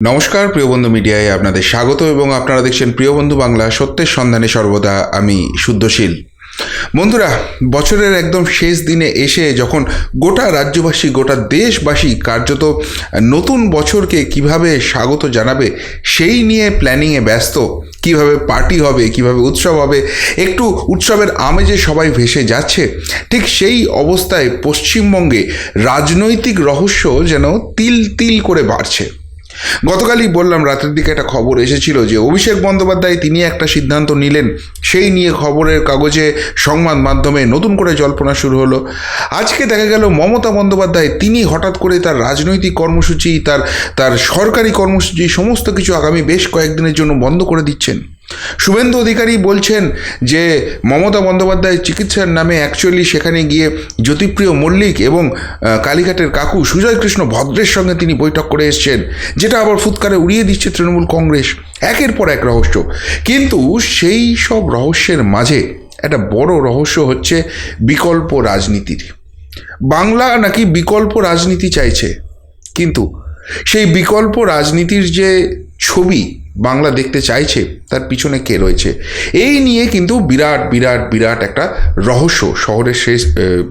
নমস্কার, প্রিয় বন্ধু মিডিয়ায় আপনাদের স্বাগত এবং আপনারা দেখছেন প্রিয় বন্ধু বাংলা, সত্যের সন্ধানে সর্বদা আমি শুদ্ধশীল। বন্ধুরা, বছরের একদম শেষ দিনে এসে যখন গোটা রাজ্যবাসী, গোটা দেশবাসী কার্যত নতুন বছরকে কীভাবে স্বাগত জানাবে, সেই নিয়ে প্ল্যানিংয়ে ব্যস্ত। কীভাবে পার্টি হবে, কীভাবে উৎসব হবে, একটু উৎসবের আমেজে সবাই ভেসে যাচ্ছে, ঠিক সেই অবস্থায় পশ্চিমবঙ্গে রাজনৈতিক রহস্য যেন তিল তিল করে বাড়ছে। গতকালই বললাম, রাতের দিকে একটা খবর এসেছিল যে অভিষেক বন্দ্যোপাধ্যায় তিনি একটা সিদ্ধান্ত নিলেন, সেই নিয়ে খবরের কাগজে সংবাদ মাধ্যমে নতুন করে জল্পনা শুরু হলো। আজকে দেখা গেল মমতা বন্দ্যোপাধ্যায়, তিনি হঠাৎ করে তার রাজনৈতিক কর্মসূচি, তার তার সরকারি কর্মসূচি, সমস্ত কিছু আগামী বেশ কয়েকদিনের জন্য বন্ধ করে দিচ্ছেন। শুভেন্দু অধিকারী বলছেন যে মমতা বন্দ্যোপাধ্যায় চিকিৎসার নামে অ্যাকচুয়ালি সেখানে গিয়ে জ্যোতিপ্রিয় মল্লিক এবং কালীঘাটের কাকু সুজয় কৃষ্ণ ভদ্রের সঙ্গে তিনি বৈঠক করে এসছেন, যেটা আবার ফুৎকারে উড়িয়ে দিচ্ছে তৃণমূল কংগ্রেস। একের পর এক রহস্য। কিন্তু সেই সব রহস্যের মাঝে একটা বড় রহস্য হচ্ছে বিকল্প রাজনীতির। বাংলা নাকি বিকল্প রাজনীতি চাইছে। কিন্তু সেই বিকল্প রাজনীতির যে ছবি বাংলা দেখতে চাইছে, তার পিছনে কে রয়েছে? এই নিয়ে কিন্তু বিরাট বিরাট বিরাট একটা রহস্য শহরের শেষ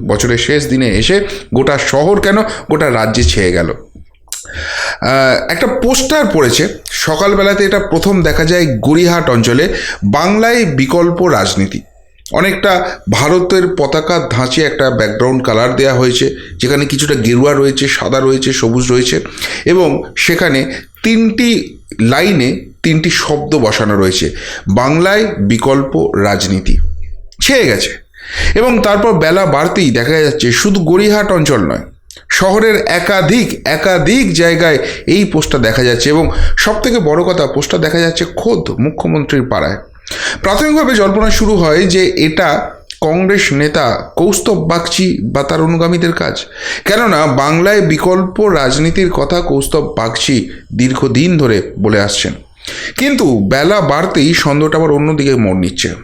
বছরের শেষ দিনে এসে গোটা শহর কেন গোটা রাজ্যে ছেয়ে গেল। একটা পোস্টার পড়েছে, সকালবেলাতে এটা প্রথম দেখা যায় গড়িহাট অঞ্চলে বাংলায় বিকল্প রাজনীতি। অনেকটা ভারতের পতাকা ধাঁচে একটা ব্যাকগ্রাউন্ড কালার দেওয়া হয়েছে, যেখানে কিছুটা গেরুয়া রয়েছে, সাদা রয়েছে, সবুজ রয়েছে এবং সেখানে তিনটি লাইনে তিনটি শব্দ বসানো রয়েছে। বাংলায় বিকল্প রাজনীতি। ছেয়ে গেছে। এবং তারপর বেলা বাড়তেই দেখা যাচ্ছে শুধু গড়িহাট অঞ্চল নয়, শহরের একাধিক একাধিক জায়গায় এই পোস্টটা দেখা যাচ্ছে এবং সবথেকে বড় কথা, পোস্টটা দেখা যাচ্ছে খোদ মুখ্যমন্ত্রীর পাড়ায়। প্রাথমিকভাবে জল্পনা শুরু হয় যে এটা কংগ্রেস নেতা কৌস্তব বাগচি বা তার অনুগামীদের কাজ। কেননা, বাংলায় বিকল্প রাজনীতির কথা কৌস্তব বাগচি দীর্ঘদিন ধরে বলে আসছেন। কিন্তু বেলা বাড়তেই সন্দেহটা আবার অন্যদিকে মোড় নিচ্ছে।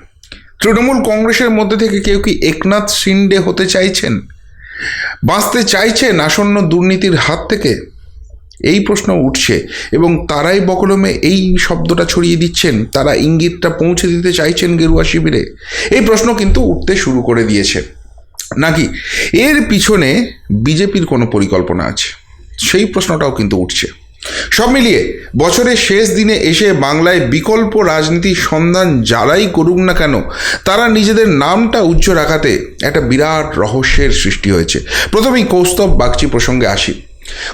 তৃণমূল কংগ্রেসের মধ্যে থেকে কেউ কি একনাথ শিন্ডে হতে চাইছেন? বাঁচতে চাইছেন আসন্ন দুর্নীতির হাত থেকে? এই প্রশ্ন উঠছে এবং তারাই বকলমে এই শব্দটা ছড়িয়ে দিচ্ছেন, তারা ইঙ্গিতটা পৌঁছে দিতে চাইছেন গেরুয়া শিবিরে। এই প্রশ্ন কিন্তু উঠতে শুরু করে দিয়েছে। নাকি এর পিছনে বিজেপির কোনো পরিকল্পনা আছে? সেই প্রশ্নটাও কিন্তু উঠছে। সব মিলিয়ে বছরের শেষ দিনে এসে বাংলায় বিকল্প রাজনীতির সন্ধান যারাই করুক না কেন, তারা নিজেদের নামটা উচ্চ রাখাতে একটা বিরাট রহস্যের সৃষ্টি হয়েছে। প্রথমেই কৌস্তব বাগচি প্রসঙ্গে আসি।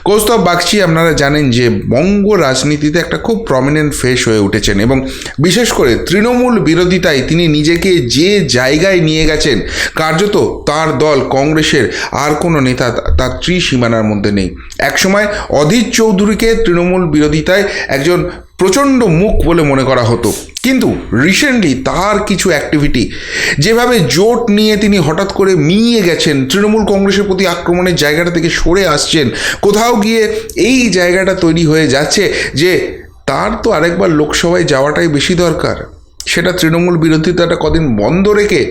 কৌস্তব বাগচি আপনারা জানেন যে বঙ্গ রাজনীতিতে একটা খুব প্রমিনেন্ট ফেস হয়ে উঠেছেন এবং বিশেষ করে তৃণমূল বিরোধিতায় তিনি নিজেকে যে জায়গায় নিয়ে গেছেন, কার্যত তার দল কংগ্রেসের আর কোনো নেতা তার ত্রিসীমানার মধ্যে নেই। একসময় অধীর চৌধুরীকে তৃণমূল বিরোধিতায় একজন প্রচণ্ড মুখ বলে মনে করা হতো। কিন্তু রিসেন্টলি তার কিছু অ্যাক্টিভিটি যেভাবে জোট নিয়ে তিনি হঠাৎ করে মিইয়ে গেছেন, তৃণমূল কংগ্রেসের প্রতি আক্রমণের জায়গাটা থেকে সরে আসছেন, কোথাও গিয়ে এই জায়গাটা তৈরি হয়ে যাচ্ছে যে তার তো আরেকবার লোকসভায় যাওয়াটাই বেশি দরকার। সেটা তৃণমূল বিরোধিতাটা কদিন বন্ধ রেখে,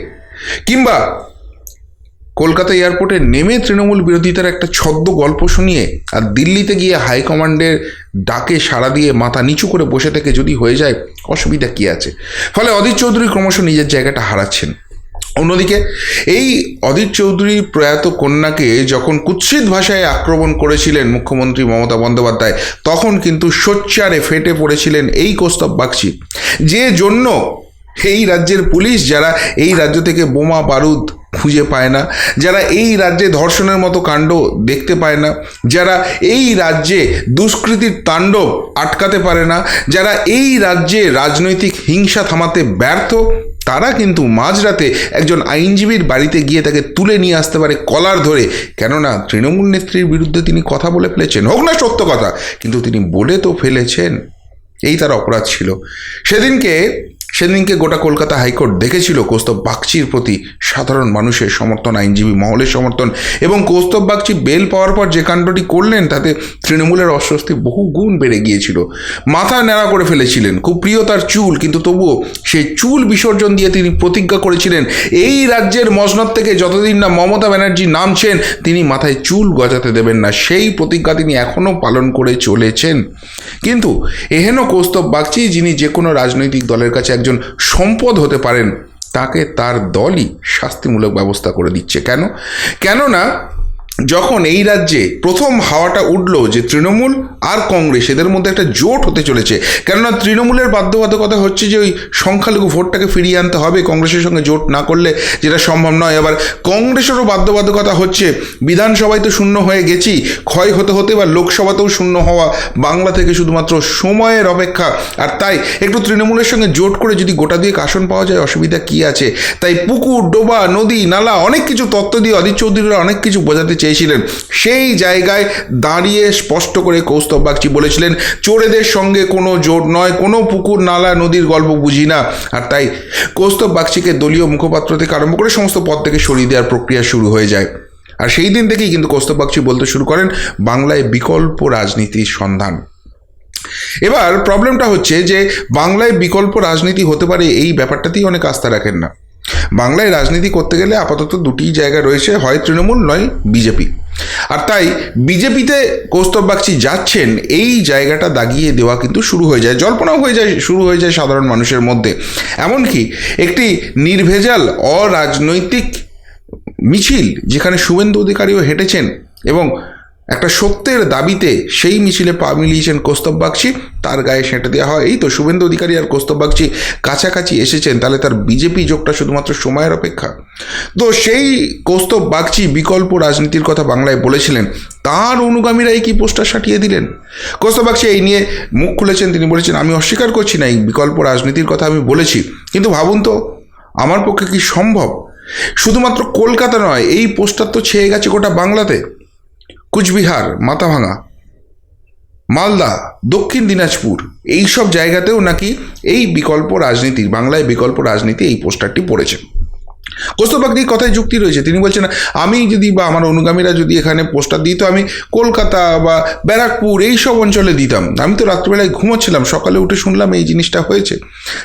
কিংবা কলকাতা এয়ারপোর্টে নেমে তৃণমূল বিরোধিতার একটা ছদ্ম গল্প শুনিয়ে আর দিল্লিতে গিয়ে হাইকমান্ডের ডাকে সাড়া দিয়ে মাথা নিচু করে বসে থেকে যদি হয়ে যায়, অসুবিধা কী আছে? ফলে অধীর চৌধুরী ক্রমশ নিজের জায়গাটা হারাচ্ছেন। অন্যদিকে, এই অধীর চৌধুরীর প্রয়াত কন্যাকে যখন কুৎসিত ভাষায় আক্রমণ করেছিলেন মুখ্যমন্ত্রী মমতা বন্দ্যোপাধ্যায়, তখন কিন্তু সোচ্চারে ফেটে পড়েছিলেন এই কৌস্তব বাগচি। যে জন্য এই রাজ্যের পুলিশ যারা এই রাজ্য থেকে বোমা, বারুদ খুঁজে পায় না, যারা এই রাজ্যে ধর্ষণের মতো কাণ্ড দেখতে পায় না, যারা এই রাজ্যে দুষ্কৃতির তাণ্ডব আটকাতে পারে না, যারা এই রাজ্যে রাজনৈতিক হিংসা থামাতে ব্যর্থ, তারা কিন্তু মাঝরাতে একজন আইনজীবীর বাড়িতে গিয়ে তাকে তুলে নিয়ে আসতে পারে কলার ধরে। কেননা তৃণমূল নেত্রীর বিরুদ্ধে তিনি কথা বলে ফেলেছেন। হোক না সত্য কথা, কিন্তু তিনি বলে তো ফেলেছেন। এই তার অপরাধ ছিল। সেদিনকে সেদিনকে গোটা কলকাতা হাইকোর্ট দেখেছিল কৌস্তব বাগচির প্রতি সাধারণ মানুষের সমর্থন, আইনজীবী মহলের সমর্থন এবং কৌস্তব বাগচি বেল পাওয়ার পর যে কাণ্ডটি করলেন, তাতে তৃণমূলের অস্বস্তি বহু গুণ বেড়ে গিয়েছিল। মাথা ন্যাড়া করে ফেলেছিলেন, খুব প্রিয় তার চুল, কিন্তু তবুও সেই চুল বিসর্জন দিয়ে তিনি প্রতিজ্ঞা করেছিলেন, এই রাজ্যের মসনদ থেকে যতদিন না মমতা ব্যানার্জি নামছেন, তিনি মাথায় চুল গজাতে দেবেন না। সেই প্রতিজ্ঞা তিনি এখনও পালন করে চলেছেন। কিন্তু এহেন কৌস্তব বাগচি যিনি যে কোনো রাজনৈতিক দলের কাছে একজন সম্পদ হতে পারেন তাকে তার দলই শাস্তিমূলক ব্যবস্থা করে দিচ্ছে। কেন? কেননা যখন এই রাজ্যে প্রথম হাওয়াটা উঠল যে তৃণমূল আর কংগ্রেস, এদের মধ্যে একটা জোট হতে চলেছে। কেননা তৃণমূলের বাধ্যবাধকতা হচ্ছে যে ওই সংখ্যালঘু ভোটটাকে ফিরিয়ে আনতে হবে, কংগ্রেসের সঙ্গে জোট না করলে যেটা সম্ভব নয়। আবার কংগ্রেসেরও বাধ্যবাধকতা হচ্ছে, বিধানসভায় তো শূন্য হয়ে গেছি, ক্ষয় হতে হতে বা লোকসভাতেও শূন্য হওয়া বাংলা থেকে শুধুমাত্র সময়ের অপেক্ষা। আর তাই একটু তৃণমূলের সঙ্গে জোট করে যদি গোটা দিয়ে আসন পাওয়া যায়, অসুবিধা কী আছে? তাই পুকুর, ডোবা, নদী, নালা, অনেক কিছু তত্ত্ব দিয়ে অদিত চৌধুরীরা অনেক কিছু বোঝাতে চেয়েছিলেন। সেই জায়গায় দাঁড়িয়ে স্পষ্ট করে কৌস্তব বাগচি বলেছিলেন, চোরেদের সঙ্গে কোনো জোট নয়, কোনো পুকুর, নালা, নদীর গল্প বুঝি না। আর তাই কৌস্তব বাগচিকে দলীয় মুখপাত্র থেকে আরম্ভ করে সমস্ত পদ থেকে সরিয়ে দেওয়ার প্রক্রিয়া শুরু হয়ে যায়। আর সেই দিন থেকেই কিন্তু কৌস্তব বাগচি বলতে শুরু করেন, বাংলায় বিকল্প রাজনীতির সন্ধান। এবার প্রবলেমটা হচ্ছে যে, বাংলায় বিকল্প রাজনীতি হতে পারে এই ব্যাপারটাতেই অনেক আস্থা রাখেন না। বাংলায় রাজনীতি করতে গেলে আপাতত দুটি জায়গা রয়েছে, হয় তৃণমূল, নয় বিজেপি। আর তাই বিজেপিতে কৌস্তব বাগচি যাচ্ছেন, এই জায়গাটা দাগিয়ে দেওয়া কিন্তু শুরু হয়ে যায়, জল্পনাও হয়ে যায়, শুরু হয়ে যায় সাধারণ মানুষের মধ্যে। এমনকি একটি নির্ভেজাল অরাজনৈতিক মিছিল, যেখানে শুভেন্দু অধিকারীও হেঁটেছেন এবং একটা সত্যের দাবিতে সেই মিছিলে পা মিলিয়েছেন কৌস্তব বাগচি। তার গায়ে সেঁটে দেওয়া হয়। এই তো শুভেন্দু অধিকারী আর কৌস্তব বাগচি কাছাকাছি এসেছেন। তাহলে তার বিজেপি যোগটা শুধুমাত্র সময়ের অপেক্ষা। তো সেই কৌস্তব বাগচি বিকল্প রাজনীতির কথা বাংলায় বলেছিলেন। তার অনুগামীরাই কি পোস্টার সাটিয়ে দিলেন? কৌস্তব বাগচি এই নিয়ে মুখ খুলেছেন। তিনি বলেছেন, আমি অস্বীকার করছি না এই বিকল্প রাজনীতির কথা আমি বলেছি। কিন্তু ভাবুন তো, আমার পক্ষে কি সম্ভব? শুধুমাত্র কলকাতা নয়, এই পোস্টার তো ছেয়ে গেছে গোটা বাংলাতে। কুচবিহার মাথাভাঙা মালদা, দক্ষিণ দিনাজপুর এই সব জায়গাতেও নাকি এই বিকল্প রাজনীতি, বাংলায় বিকল্প রাজনীতি এই পোস্টারটি পড়েছে। কৌস্তবাগদির কথায় যুক্তি রয়েছে। তিনি বলছেন, আমি যদি বা আমার অনুগামীরা যদি এখানে পোস্টার দিই তো আমি কলকাতা বা ব্যারাকপুর এই সব অঞ্চলে দিতাম। আমি তো রাত্রিবেলায় ঘুমোচ্ছিলাম, সকালে উঠে শুনলাম এই জিনিসটা হয়েছে।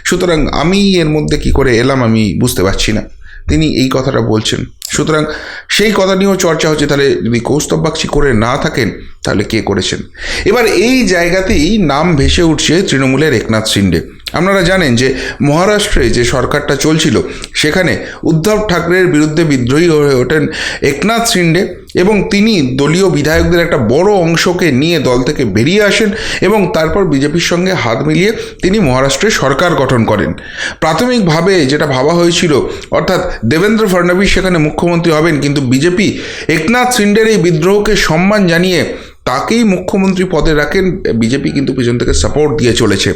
সুতরাং আমি এর মধ্যে কি করে এলাম আমি বুঝতে পারছি না। তিনি এই কথাটা বলছেন। সুতরাং সেই কথা নিয়েও চর্চা হচ্ছে। তাহলে যদি কৌস্তব বাগচি করে না থাকেন, তাহলে কে করেছেন? এবার এই জায়গাতেই নাম ভেসে উঠছে তৃণমূলের একনাথ শিন্ডে। আপনারা জানেন যে মহারাষ্ট্রে যে সরকারটা চলছিল, সেখানে উদ্ধব ঠাকরের বিরুদ্ধে বিদ্রোহী হয়ে ওঠেন একনাথ শিন্ডে এবং তিনি দলীয় বিধায়কদের একটা বড় অংশকে নিয়ে দল থেকে বেরিয়ে আসেন এবং তারপর বিজেপির সঙ্গে হাত মিলিয়ে তিনি মহারাষ্ট্রে সরকার গঠন করেন। প্রাথমিকভাবে যেটা ভাবা হয়েছিল, অর্থাৎ দেবেন্দ্র ফডণবীস সেখানে মুখ্যমন্ত্রী হবেন, কিন্তু বিজেপি একনাথ শিন্ডের এই বিদ্রোহকে সম্মান জানিয়ে তাকেই মুখ্যমন্ত্রী পদে রাখেন। বিজেপি কিন্তু পিছন থেকে সাপোর্ট দিয়ে চলেছে।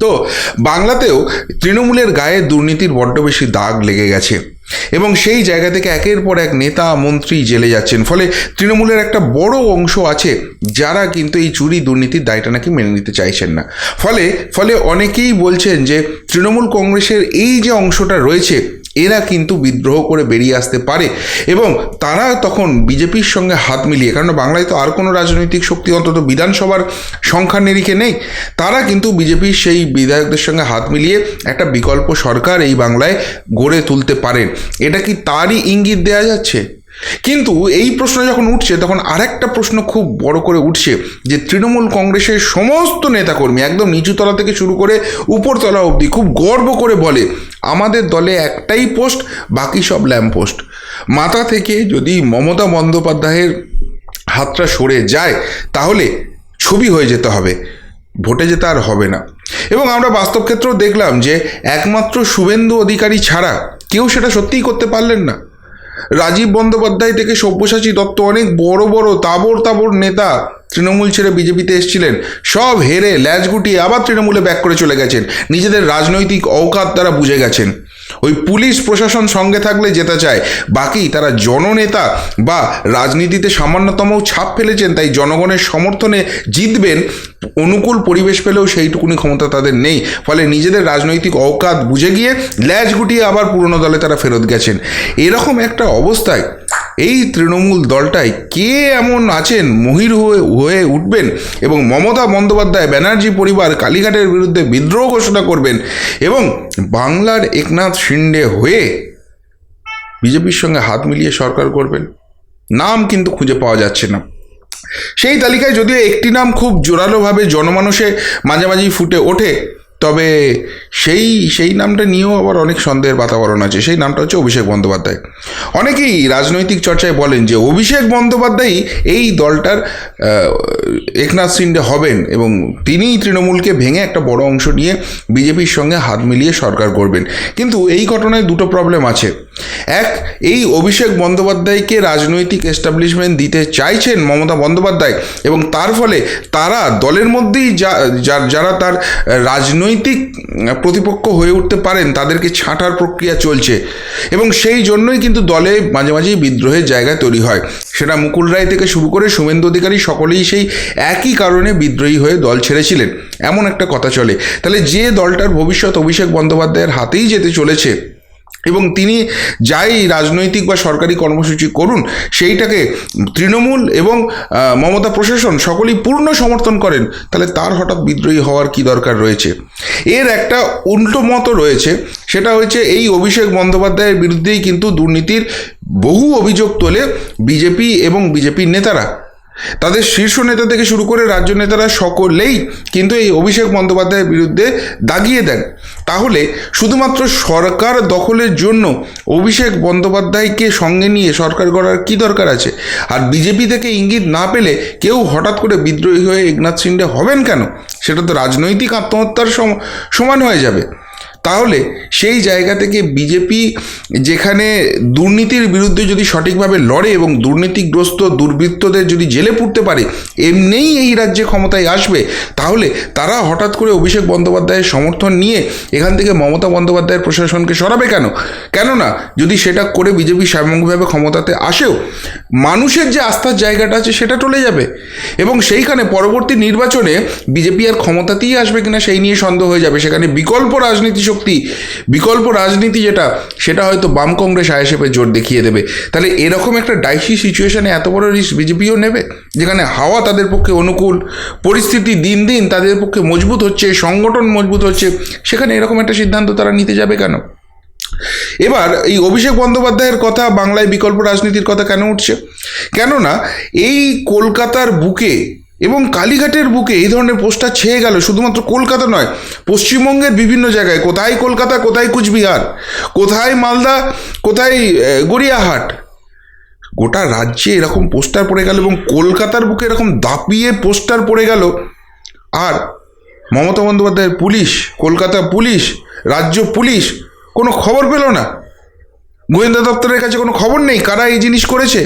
তো বাংলাতেও তৃণমূলের গায়ে দুর্নীতির বড্ড বেশি দাগ লেগে গেছে। এবং সেই জায়গা থেকে একের পর এক নেতা, মন্ত্রী জেলে যাচ্ছেন। ফলে তৃণমূলের একটা বড় অংশ আছে যারা কিন্তু এই চুরি দুর্নীতির দায়টা নাকি মেনে নিতে চাইছেন না। ফলে ফলে অনেকেই বলছেন যে তৃণমূল কংগ্রেসের এই যে অংশটা রয়েছে এরা কিন্তু বিদ্রোহ করে বেরিয়ে আসতে পারে এবং তারা তখন বিজেপির সঙ্গে হাত মিলিয়ে কারণ বাংলায় তো আর কোনো রাজনৈতিক শক্তি, অন্তত বিধানসভার সংখ্যার নিরিখে নেই, তারা কিন্তু বিজেপির সেই বিধায়কদের সঙ্গে হাত মিলিয়ে একটা বিকল্প সরকার এই বাংলায় গড়ে তুলতে পারেন। এটা কি তারই ইঙ্গিত দেওয়া যাচ্ছে? কিন্তু এই প্রশ্ন যখন উঠছে, তখন আরেকটা প্রশ্ন খুব বড় করে উঠছে যে তৃণমূল কংগ্রেসের সমস্ত নেতাকর্মী একদম নিচুতলা থেকে শুরু করে উপরতলা অবধি খুব গর্ব করে বলে, আমাদের দলে একটাই পোস্ট, বাকি সব ল্যাম্প পোস্ট। মাথা থেকে যদি মমতা বন্দ্যোপাধ্যায়ের হাতটা সরে যায়, তাহলে ছবি হয়ে যেতে হবে, ভোটে যেতে আর হবে না। এবং আমরা বাস্তব ক্ষেত্রেও দেখলাম যে একমাত্র শুভেন্দু অধিকারী ছাড়া কেউ সেটা সত্যিই করতে পারলেন না। রাজীব বন্দ্যোপাধ্যায় থেকে সব্যসাচী দত্ত অনেক বড় বড় তাবর তাবর নেতা তৃণমূল ছেড়ে বিজেপিতে এসেছিলেন। সব হেরে ল্যাজ গুটিয়ে আবার তৃণমূলে ব্যাক করে চলে গেছেন। নিজেদের রাজনৈতিক অওকাত তারা বুঝে গেছেন। ওই পুলিশ প্রশাসন সঙ্গে থাকলে যেতে চায়। বাকি তারা জননেতা বা রাজনীতিতে সামান্যতমও ছাপ ফেলেছেন, তাই জনগণের সমর্থনে জিতবেন। অনুকূল পরিবেশ পেলেও সেইটুকুনি ক্ষমতা তাদের নেই। ফলে নিজেদের রাজনৈতিক অকাত বুঝে গিয়ে ল্যাজ গুটিয়ে আবার পুরনো দলে তারা ফেরত গেছেন। এরকম একটা অবস্থায় এই তৃণমূল দলটায় কে এমন আছেন? মহির হয়ে হয়ে উঠবেন এবং মমতা বন্দ্যোপাধ্যায়, ব্যানার্জি পরিবার, কালীঘাটের বিরুদ্ধে বিদ্রোহ ঘোষণা করবেন এবং বাংলার একনাথ শিন্ডে হয়ে বিজেপির সঙ্গে হাত মিলিয়ে সরকার করবেন? নাম কিন্তু খুঁজে পাওয়া যাচ্ছে না। সেই তালিকায় যদিও একটি নাম খুব জোরালোভাবে জনমানসে মাঝে মাঝেই ফুটে ওঠে তবে সেই সেই নামটা নিয়েও আবার অনেক সন্দেহের বাতাবরণ আছে। সেই নামটা হচ্ছে অভিষেক বন্দ্যোপাধ্যায়। অনেকেই রাজনৈতিক চর্চায় বলেন যে অভিষেক বন্দ্যোপাধ্যায়ই এই দলটার একনাথ সিন্ডে হবেন এবং তিনিই তৃণমূলকে ভেঙে একটা বড় অংশ নিয়ে বিজেপির সঙ্গে হাত মিলিয়ে সরকার করবেন কিন্তু এই ঘটনায় দুটো প্রবলেম আছে। এক, এই অভিষেক বন্দ্যোপাধ্যায়কে রাজনৈতিক এস্টাবলিশমেন্ট দিতে চাইছেন মমতা বন্দ্যোপাধ্যায় এবং তার ফলে তারা দলের মধ্যেই যা- যারা তার রাজনৈতিক প্রতিপক্ষ হয়ে উঠতে পারেন, তাদেরকে ছাঁটার প্রক্রিয়া চলছে। এবং সেই জন্যই কিন্তু দলে মাঝে মাঝেই বিদ্রোহের জায়গা তৈরি হয়। সেটা মুকুল রায় থেকে শুরু করে শুভেন্দু অধিকারী সকলেই সেই একই কারণে বিদ্রোহী হয়ে দল ছেড়েছিলেন। এমন একটা কথা চলে। তাহলে যে দলটার ভবিষ্যৎ অভিষেক বন্দ্যোপাধ্যায়ের হাতেই যেতে চলেছে এবং তিনি যাই রাজনৈতিক বা সরকারি কর্মসূচি করুন, সেইটাকে তৃণমূল এবং মমতা প্রশাসন সকলেই পূর্ণ সমর্থন করেন, তাহলে তার হঠাৎ বিদ্রোহী হওয়ার কি দরকার রয়েছে? এর একটা উল্টো মতো রয়েছে, সেটা হচ্ছে এই অভিষেক বন্দ্যোপাধ্যায়ের বিরুদ্ধেই কিন্তু দুর্নীতির বহু অভিযোগ তোলে বিজেপি এবং বিজেপির নেতারা। তাদের শীর্ষ নেতা থেকে শুরু করে রাজ্য নেতারা সকলেই কিন্তু এই অভিষেক বন্দ্যোপাধ্যায়ের বিরুদ্ধে দাগিয়ে দেন। তাহলে শুধুমাত্র সরকার দখলের জন্য অভিষেক বন্দ্যোপাধ্যায়কে সঙ্গে নিয়ে সরকার গড়ার কি দরকার আছে? আর বিজেপি থেকে ইঙ্গিত না পেলে কেউ হঠাৎ করে বিদ্রোহী হয়ে একনাথ সিন্ডে হবেন কেন? সেটা তো রাজনৈতিক আত্মহত্যার সম- সমান হয়ে যাবে। তাহলে সেই জায়গা থেকে বিজেপি যেখানে দুর্নীতির বিরুদ্ধে যদি সঠিকভাবে লড়ে এবং দুর্নীতিগ্রস্ত দুর্বৃত্তদের যদি জেলে পুড়তে পারে, এমনিই এই রাজ্যে ক্ষমতায় আসবে, তাহলে তারা হঠাৎ করে অভিষেক বন্দ্যোপাধ্যায়ের সমর্থন নিয়ে এখান থেকে মমতা বন্দ্যোপাধ্যায়ের প্রশাসনকে সরাবে কেন? কেননা যদি সেটা করে বিজেপি সামগ্রিকভাবে ক্ষমতাতে আসেও, মানুষের যে আস্থার জায়গাটা আছে সেটা টলে যাবে এবং সেইখানে পরবর্তী নির্বাচনে বিজেপি আর ক্ষমতাতেই আসবে কিনা সেই নিয়ে সন্দেহ হয়ে যাবে। সেখানে বিকল্প রাজনীতি শক্তি, বিকল্প রাজনীতি যেটা, সেটা হয়তো বাম কংগ্রেস আইএসএফে জোর দেখিয়ে দেবে। তাহলে এরকম একটা ডাইসি সিচুয়েশনে এত বড় রিস্ক বিজেপিও নেবে? যেখানে হাওয়া তাদের পক্ষে অনুকূল, পরিস্থিতি দিন দিন তাদের পক্ষে মজবুত হচ্ছে, সংগঠন মজবুত হচ্ছে, সেখানে এরকম একটা সিদ্ধান্ত তারা নিতে যাবে কেন? এবার এই অভিষেক বন্দ্যোপাধ্যায়ের কথা, বাংলায় বিকল্প রাজনীতির কথা কেন উঠছে? কেননা এই কলকাতার বুকে এবং কালীঘাটের বুকে এই ধরনের পোস্টার ছেয়ে গেল, শুধুমাত্র কলকাতা নয়, পশ্চিমবঙ্গের বিভিন্ন জায়গায়। কোথায় কলকাতা, কোথায় কুচবিহার, কোথায় মালদা, কোথায় গড়িয়াহাট? গোটা রাজ্যে এরকম পোস্টার পড়ে গেল এবং কলকাতার বুকে এরকম দাপিয়ে পোস্টার পড়ে গেল। আর মমতা বন্দ্যোপাধ্যায়ের পুলিশ, কলকাতা পুলিশ, রাজ্য পুলিশ কোনো খবর পেল না। গোয়েন্দা দপ্তরের কাছে কোনো খবর নেই, কারা এই জিনিস করেছে?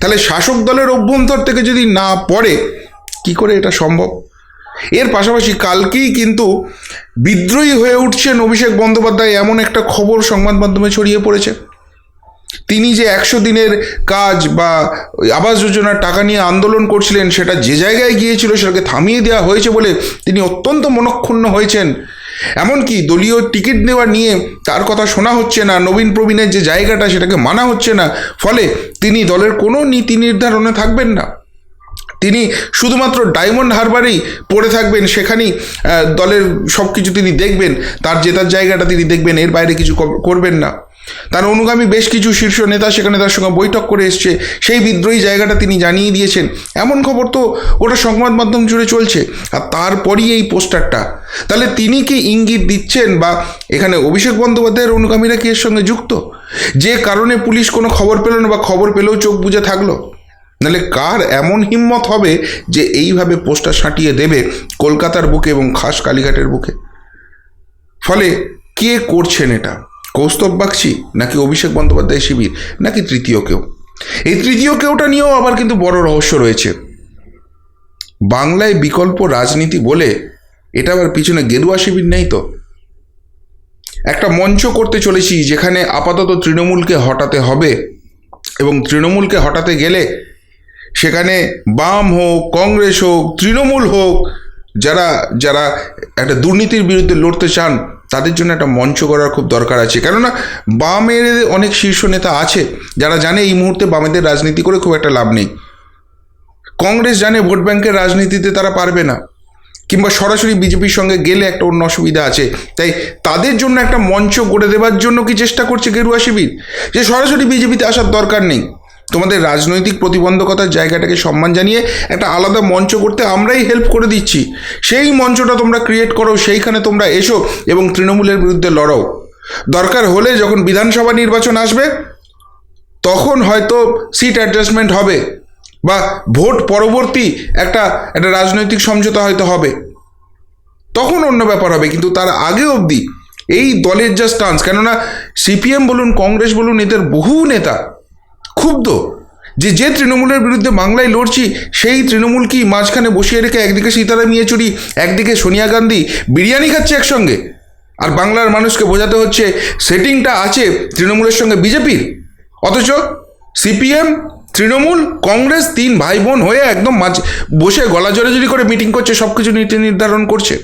তাহলে শাসক দলের অভ্যন্তর থেকে যদি না পড়ে কি করে এটা সম্ভব? এর পাশাপাশি কালকেই কিন্তু বিদ্রোহী হয়ে উঠছেন অভিষেক বন্দ্যোপাধ্যায়, এমন একটা খবর সংবাদ মাধ্যমে ছড়িয়ে পড়েছে। তিনি যে একশো দিনের কাজ বা আবাস যোজনার টাকা নিয়ে আন্দোলন করছিলেন, সেটা যে জায়গায় গিয়েছিল সেটাকে থামিয়ে দেওয়া হয়েছে বলে তিনি অত্যন্ত মনক্ষুণ্ণ হয়েছেন। এমনকি দলীয় টিকিট নেওয়া নিয়ে তার কথা শোনা হচ্ছে না, নবীন প্রবীণের যে জায়গাটা সেটাকে মানা হচ্ছে না, ফলে তিনি দলের কোনো নীতি নির্ধারণে থাকবেন না। তিনি শুধুমাত্র ডায়মন্ড হারবারেই পড়ে থাকবেন, সেখানেই দলের সব কিছু তিনি দেখবেন, তার জেতার জায়গাটা তিনি দেখবেন, এর বাইরে কিছু করবেন না। তার অনুগামী বেশ কিছু শীর্ষ নেতা সেখানে তার সঙ্গে বৈঠক করে এসছে, সেই বিদ্রোহী জায়গাটা তিনি জানিয়ে দিয়েছেন। এমন খবর তো ওটা সংবাদ মাধ্যম জুড়ে চলছে, আর তারপরই এই পোস্টারটা। তাহলে তিনি কি ইঙ্গিত দিচ্ছেন বা এখানে অভিষেক বন্দ্যোপাধ্যায়ের অনুগামীরা কি এর সঙ্গে যুক্ত? যে কারণে পুলিশ কোনো খবর পেল না বা খবর পেলেও চোখ বুজে থাকল? নাহলে কার এমন হিম্মত হবে যে এইভাবে পোস্টার সাঁটিয়ে দেবে কলকাতার বুকে এবং খাস কালীঘাটের বুকে? ফলে কে করছেন এটা? কৌস্তব বাগচি নাকি অভিষেক বন্দ্যোপাধ্যায় শিবির নাকি তৃতীয় কেউ? এই তৃতীয় কেউটা নিয়েও আবার কিন্তু বড় রহস্য রয়েছে। বাংলায় বিকল্প রাজনীতি বলে এটা আবার পিছনে গেরুয়া শিবির নেই তো? একটা মঞ্চ করতে চলেছি যেখানে আপাতত তৃণমূলকে হটাতে হবে এবং তৃণমূলকে হটাতে গেলে সেখানে বাম হোক, কংগ্রেস হোক, তৃণমূল হোক, যারা যারা একটা দুর্নীতির বিরুদ্ধে লড়তে চান, তাদের জন্য একটা মঞ্চ করার খুব দরকার আছে। কেননা বামের অনেক শীর্ষ নেতা আছে, যারা জানে এই মুহূর্তে বামেদের রাজনীতি করে খুব একটা লাভ নেই। কংগ্রেস জানে ভোট ব্যাংকের রাজনীতিতে তারা পারবে না, কিংবা সরাসরি বিজেপির সঙ্গে গেলে একটা অন্য অসুবিধা আছে। তাই তাদের জন্য একটা মঞ্চ গড়ে দেওয়ার জন্য কি চেষ্টা করছে গেরুয়া শিবির? যে সরাসরি বিজেপিতে আসার দরকার নেই। তোমাদের রাজনৈতিক প্রতিবন্ধকতার জায়গাটাকে সম্মান জানিয়ে একটা আলাদা মঞ্চ করতে আমরাই হেল্প করে দিচ্ছি। সেই মঞ্চটা তোমরা ক্রিয়েট করো, সেইখানে তোমরা এসো এবং তৃণমূলের বিরুদ্ধে লড়াও। দরকার হলে যখন বিধানসভা নির্বাচন আসবে, তখন হয়তো সিট অ্যাডজাস্টমেন্ট হবে বা ভোট পরবর্তী একটা একটা রাজনৈতিক সমঝোতা হয়তো হবে। তখন অন্য ব্যাপার হবে, কিন্তু তার আগে অবধি এই দলের যা স্টান্স কেননা সিপিএম বলুন কংগ্রেস বলুন, এদের বহু নেতা ক্ষুব্ধ যে যে তৃণমূলের বিরুদ্ধে বাংলায় লড়ছি, সেই তৃণমূল কি মাঝখানে বসিয়ে রেখে একদিকে সীতারাম ইয়েচুরি, একদিকে সোনিয়া গান্ধী বিরিয়ানি খাচ্ছে একসঙ্গে। আর বাংলার মানুষকে বোঝাতে হচ্ছে সেটিংটা আছে তৃণমূলের সঙ্গে বিজেপির। অথচ সিপিএম, তৃণমূল, কংগ্রেস তিন ভাই বোন হয়ে একদম মাঝ, বসে গলা জড়াজড়ি করে মিটিং করছে সব কিছু নীতি নির্ধারণ করছে।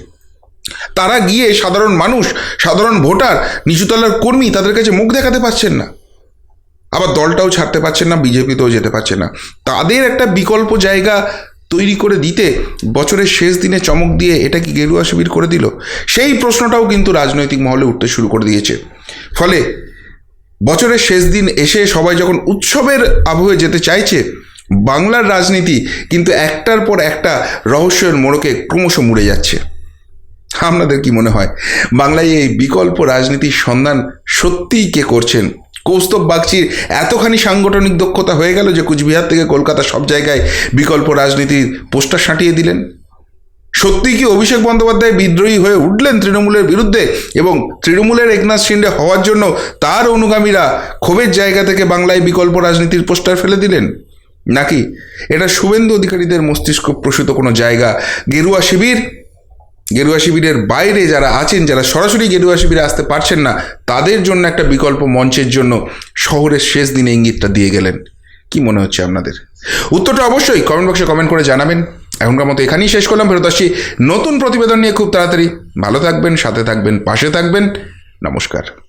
তারা গিয়ে সাধারণ মানুষ, সাধারণ ভোটার, নিচুতলার কর্মী তাদের কাছে মুখ দেখাতে পারছেন না। আবার দলটাও ছাড়তে পারছেন না, বিজেপিতেও যেতে পারছে না। তাদের একটা বিকল্প জায়গা তৈরি করে দিতে বছরের শেষ দিনে চমক দিয়ে এটা কি গেরুয়া শিবির করে দিল? সেই প্রশ্নটাও কিন্তু রাজনৈতিক মহলে উঠতে শুরু করে দিয়েছে। ফলে বছরের শেষ দিন এসে সবাই যখন উৎসবের আবহে যেতে চাইছে, বাংলার রাজনীতি কিন্তু একটার পর একটা রহস্যের মোড়কে ক্রমশ মুড়ে যাচ্ছে। আপনাদের কি মনে হয়, বাংলায় এই বিকল্প রাজনীতির সন্ধান সত্যিই কে করছেন? কৌস্তব বাগচির এতখানি সাংগঠনিক দক্ষতা হয়ে গেল যে কুচবিহার থেকে কলকাতা সব জায়গায় বিকল্প রাজনীতির পোস্টার সাঁটিয়ে দিলেন। সত্যি কি অভিষেক বন্দ্যোপাধ্যায় বিদ্রোহী হয়ে উঠলেন তৃণমূলের বিরুদ্ধে? এবং তৃণমূলের একনাথ শিন্ডে হওয়ার জন্য তার অনুগামীরা ক্ষোভের জায়গা থেকে বাংলায় বিকল্প রাজনীতির পোস্টার ফেলে দিলেন? নাকি এটা শুভেন্দু অধিকারীদের মস্তিষ্ক প্রসূত কোনো জায়গা? গেরুয়া শিবির? গেরুয়া শিবিরের বাইরে যারা আছেন, যারা সরাসরি গেরুয়া শিবিরে আসতে পারছেন না, তাদের জন্য একটা বিকল্প মঞ্চের জন্য শহরের শেষ দিনে ইঙ্গিতটা দিয়ে গেলেন। কি মনে হচ্ছে আপনাদের? উত্তরটা অবশ্যই কমেন্ট বক্সে কমেন্ট করে জানাবেন। এখনকার মতো এখানেই শেষ করলাম, ফেরত আসছি নতুন প্রতিবেদন নিয়ে খুব তাড়াতাড়ি। ভালো থাকবেন, সাথে থাকবেন, পাশে থাকবেন। নমস্কার।